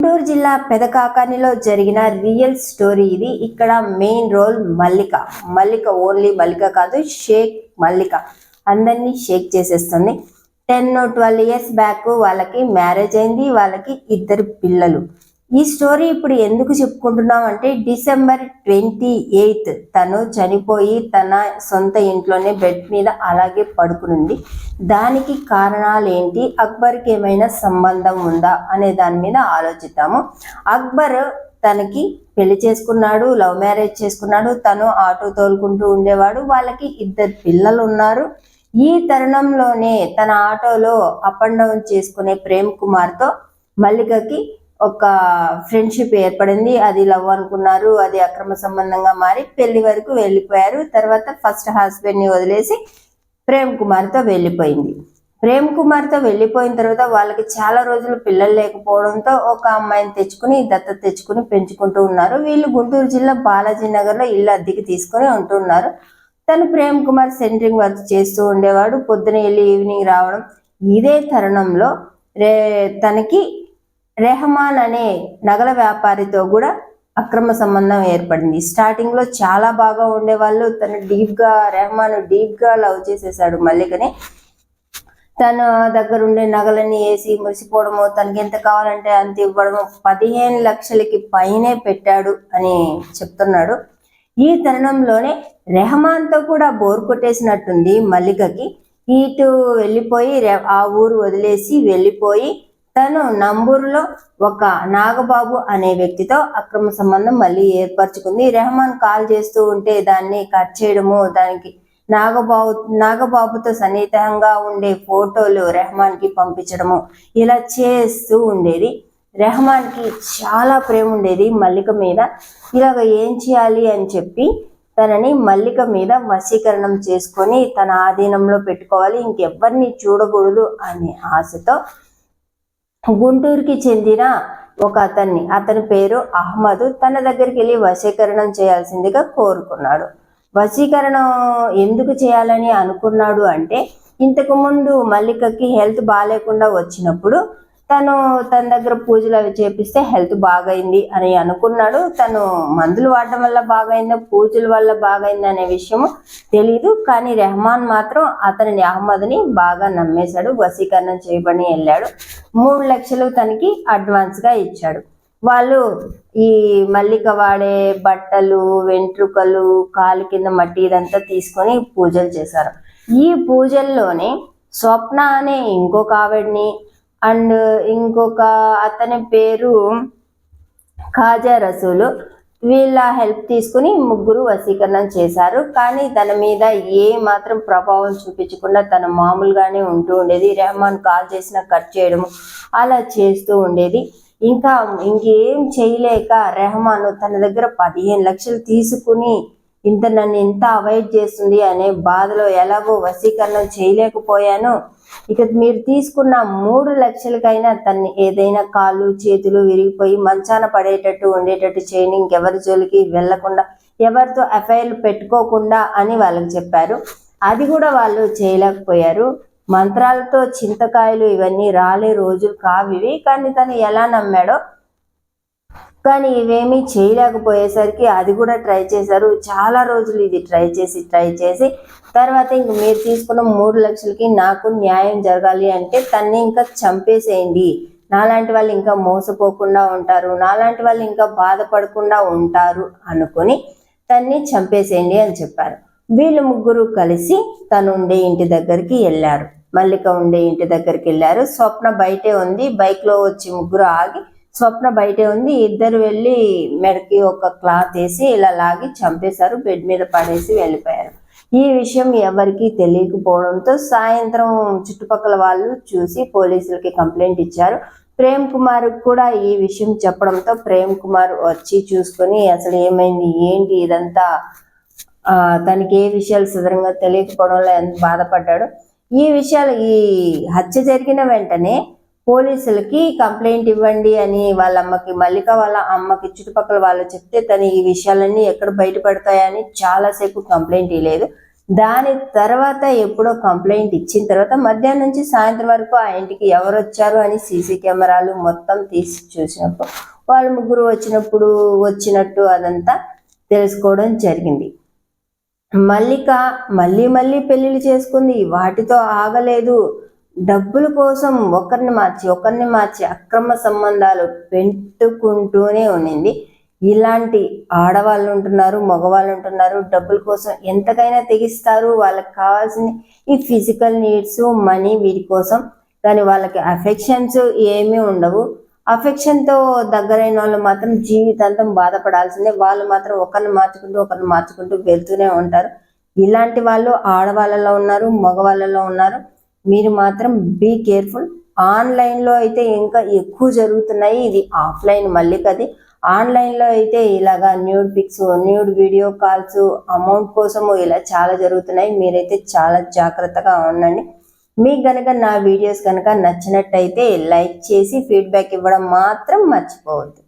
గుంటూరు జిల్లా పెదకాకానిలో జరిగిన real story ఇది. ఇక్కడ main role Mallika. Mallika only Mallika కాదు షేక్ మల్లిక. అందరినీ షేక్ చేసేస్తుంది. టెన్ ట్వెల్వ్ ఇయర్స్ బ్యాక్ వాళ్ళకి మ్యారేజ్ అయింది. వాళ్ళకి ఇద్దరు పిల్లలు. ఈ స్టోరీ ఇప్పుడు ఎందుకు చెప్పుకుంటున్నాం అంటే డిసెంబర్ ట్వంటీ ఎయిత్ తను చనిపోయి తన సొంత ఇంట్లోనే బెడ్ మీద అలాగే పడుకునుంది. దానికి కారణాలు ఏంటి అక్బర్కి ఏమైనా సంబంధం ఉందా అనే దాని మీద ఆలోచిద్దాము. అక్బర్ తనకి పెళ్ళి చేసుకున్నాడు లవ్ మ్యారేజ్ చేసుకున్నాడు తను ఆటో తోలుకుంటూ ఉండేవాడు వాళ్ళకి ఇద్దరు పిల్లలు ఉన్నారు ఈ తరుణంలోనే తన ఆటోలో అప్ అండ్ డౌన్ చేసుకునే ప్రేమ్ కుమార్తో మల్లికకి ఒక ఫ్రెండ్షిప్ ఏర్పడింది. అది లవ్ అనుకున్నారు. అది అక్రమ సంబంధంగా మారి పెళ్ళి వరకు వెళ్ళిపోయారు. తర్వాత ఫస్ట్ హస్బెండ్ని వదిలేసి ప్రేమ్ కుమార్తో వెళ్ళిపోయింది. ప్రేమ్ కుమార్తో వెళ్ళిపోయిన తర్వాత వాళ్ళకి చాలా రోజులు పిల్లలు లేకపోవడంతో ఒక అమ్మాయిని తెచ్చుకుని దత్తత తెచ్చుకుని పెంచుకుంటూ ఉన్నారు. వీళ్ళు గుంటూరు జిల్లా బాలాజీ నగర్లో ఇల్లు అద్దెకి తీసుకొని ఉంటున్నారు తను ప్రేమ్ కుమార్ సెంటరింగ్ వర్క్ చేస్తూ ఉండేవాడు. పొద్దున వెళ్ళి ఈవినింగ్ రావడం. ఇదే తరుణంలో రే తనకి రెహమాన్ అనే నగల వ్యాపారితో కూడా అక్రమ సంబంధం ఏర్పడింది. స్టార్టింగ్లో చాలా బాగా ఉండేవాళ్ళు. తను డీప్గా రెహమాన్ డీప్గా లవ్ చేసేసాడు మల్లికని. తన దగ్గర ఉండే నగలన్నీ వేసి మురిసిపోవడము తనకి ఎంత కావాలంటే అంత ఇవ్వడము పదిహేను లక్షలకి పైనే పెట్టాడు అని చెప్తున్నాడు. ఈ తరుణంలోనే రెహమాన్తో కూడా బోర్ కొట్టేసినట్టుంది మల్లికకి. ఇటు వెళ్ళిపోయి ఆ ఊరు వదిలేసి వెళ్ళిపోయి తను నంబూరులో ఒక నాగబాబు అనే వ్యక్తితో అక్రమ సంబంధం మళ్ళీ ఏర్పరచుకుంది. రెహమాన్ కాల్ చేస్తూ ఉంటే దాన్ని కట్ చేయడము దానికి నాగబాబు నాగబాబుతో సన్నిహితంగా ఉండే ఫోటోలు రెహమాన్కి పంపించడము ఇలా చేస్తూ ఉండేది. రెహమాన్కి చాలా ప్రేమ ఉండేది మల్లిక మీద. ఇలాగ ఏం చేయాలి అని చెప్పి తనని మల్లిక మీద వశీకరణం చేసుకొని తన ఆధీనంలో పెట్టుకోవాలి ఇంకెవ్వరిని చూడకూడదు అనే ఆశతో గుంటూరుకి చెందిన ఒక అతన్ని. అతని పేరు అహ్మద్. తన దగ్గరికి వెళ్ళి వశీకరణం చేయాల్సిందిగా కోరుకున్నాడు. వశీకరణం ఎందుకు చేయాలని అనుకున్నాడు అంటే ఇంతకు ముందు మల్లికకి హెల్త్ బాగాలేకుండా వచ్చినప్పుడు తను తన దగ్గర పూజలు అవి చేపిస్తే హెల్త్ బాగైంది అని అనుకున్నాడు. తను మందులు వాడడం వల్ల బాగైందో పూజల వల్ల బాగైంది అనే విషయము తెలీదు. కానీ రెహమాన్ మాత్రం అతనిని అహ్మద్ని బాగా నమ్మేశాడు వశీకరణం చేయబడి వెళ్ళాడు. మూడు లక్షలు తనకి అడ్వాన్స్గా ఇచ్చాడు. వాళ్ళు ఈ మల్లిక వాడే బట్టలు వెంట్రుకలు కాలు కింద మట్టి ఇదంతా తీసుకొని పూజలు చేశారు. ఈ పూజల్లోనే స్వప్న అనే ఇంకొక ఆవిడ్ని అండ్ ఇంకొక అతని పేరు ఖాజా రసూలు. వీళ్ళ హెల్ప్ తీసుకుని ముగ్గురు వశీకరణం చేశారు. కానీ తన మీద ఏ మాత్రం ప్రభావం చూపించకుండా తను మామూలుగానే ఉంటూ ఉండేది. రెహమాన్ కాల్ చేసిన కట్ చేయడము అలా చేస్తూ ఉండేది. ఇంకా ఇంకేం చేయలేక రెహమాన్ తన దగ్గర పదిహేను లక్షలు తీసుకుని ఇంత నన్ను ఎంత అవాయిడ్ చేస్తుంది అనే బాధలో ఎలాగో వశీకరణం చేయలేకపోయాను. ఇక మీరు తీసుకున్న మూడు లక్షలకైనా తన్ని ఏదైనా కాళ్ళు చేతులు విరిగిపోయి మంచాన పడేటట్టు ఉండేటట్టు చేయండి. ఇంకెవరి జోలికి వెళ్ళకుండా ఎవరితో ఎఫ్ఐఆర్ పెట్టుకోకుండా అని వాళ్ళకి చెప్పారు. అది కూడా వాళ్ళు చేయలేకపోయారు. మంత్రాలతో చింతకాయలు ఇవన్నీ రాలే రోజులు కావివి. కానీ తను ఎలా నమ్మాడో కానీ ఇవేమీ చేయలేకపోయేసరికి అది కూడా ట్రై చేశారు. చాలా రోజులు ఇది ట్రై చేసి ట్రై చేసి తర్వాత ఇంక మీరు తీసుకున్న మూడు లక్షలకి నాకు న్యాయం జరగాలి అంటే తన్ని ఇంకా చంపేసేయండి. నాలాంటి వాళ్ళు ఇంకా మోసపోకుండా ఉంటారు. నాలాంటి వాళ్ళు ఇంకా బాధపడకుండా ఉంటారు అనుకుని తన్ని చంపేసేయండి అని చెప్పారు. వీళ్ళు ముగ్గురు కలిసి తను ఉండే ఇంటి దగ్గరికి వెళ్ళారు. మల్లిక ఉండే ఇంటి దగ్గరికి వెళ్ళారు. స్వప్న బయటే ఉంది. బైక్లో వచ్చి ముగ్గురు ఆగి స్వప్న బయటే ఉంది. ఇద్దరు వెళ్ళి మెడకి ఒక క్లాత్ వేసి ఇలా లాగి చంపేశారు. బెడ్ మీద పడేసి వెళ్ళిపోయారు. ఈ విషయం ఎవరికీ తెలియకపోవడంతో సాయంత్రం చుట్టుపక్కల వాళ్ళు చూసి పోలీసులకి కంప్లైంట్ ఇచ్చారు. ప్రేమ్ కుమార్ కూడా ఈ విషయం చెప్పడంతో ప్రేమ్ కుమార్ వచ్చి చూసుకొని అసలు ఏమైంది? ఏంటి ఇదంతా? తనకి ఏ విషయాలు సదరంగా తెలియకపోవడంలో ఎంత బాధపడ్డాడు? ఈ విషయాలు ఈ హత్య జరిగిన వెంటనే పోలీసులకి కంప్లైంట్ ఇవ్వండి అని వాళ్ళ అమ్మకి మల్లిక వాళ్ళ అమ్మకి చుట్టుపక్కల వాళ్ళు చెప్తే తను ఈ విషయాలన్నీ ఎక్కడ బయటపడతాయని చాలాసేపు కంప్లైంట్ ఇవ్వలేదు దాని తర్వాత ఎప్పుడో కంప్లైంట్ ఇచ్చిన తర్వాత మధ్యాహ్నం నుంచి సాయంత్రం వరకు ఆ ఇంటికి ఎవరు వచ్చారు అని సీసీ కెమెరాలు మొత్తం తీసి చూసినప్పుడు వాళ్ళ ముగ్గురు వచ్చినప్పుడు వచ్చినట్టు అదంతా తెలుసుకోవడం జరిగింది. మల్లిక మళ్ళీ మళ్ళీ పెళ్ళిళ్ళు చేసుకుంది వాటితో ఆగలేదు. డబ్బుల కోసం ఒకరిని మార్చి ఒకరిని మార్చి అక్రమ సంబంధాలు పెట్టుకుంటూనే ఉండింది. ఇలాంటి ఆడవాళ్ళు ఉంటున్నారు మగవాళ్ళు ఉంటున్నారు. డబ్బుల కోసం ఎంతకైనా తెగిస్తారు. వాళ్ళకి కావాల్సిన ఈ ఫిజికల్ నీడ్స్ మనీ వీటి కోసం. కానీ వాళ్ళకి అఫెక్షన్స్ ఏమీ ఉండవు. అఫెక్షన్తో దగ్గరైన వాళ్ళు మాత్రం జీవితాంతం బాధపడాల్సిందే. వాళ్ళు మాత్రం ఒకరిని మార్చుకుంటూ ఒకరిని మార్చుకుంటూ వెళ్తూనే ఉంటారు. ఇలాంటి వాళ్ళు ఆడవాళ్ళలో ఉన్నారు మగవాళ్ళలో ఉన్నారు. మీరు మాత్రం బీ కేర్ఫుల్ ఆన్లైన్లో అయితే ఇంకా ఎక్కువ జరుగుతున్నాయి. ఇది ఆఫ్లైన్ మళ్ళీకది ఆన్లైన్లో అయితే ఇలాగా nude pics nude video calls amount కోసము ఇలా చాలా జరుగుతున్నాయి. మీరైతే చాలా జాగ్రత్తగా ఉండండి. మీకు కనుక నా వీడియోస్ కనుక నచ్చినట్టయితే లైక్ చేసి ఫీడ్బ్యాక్ ఇవ్వడం మాత్రం మర్చిపోవద్దు.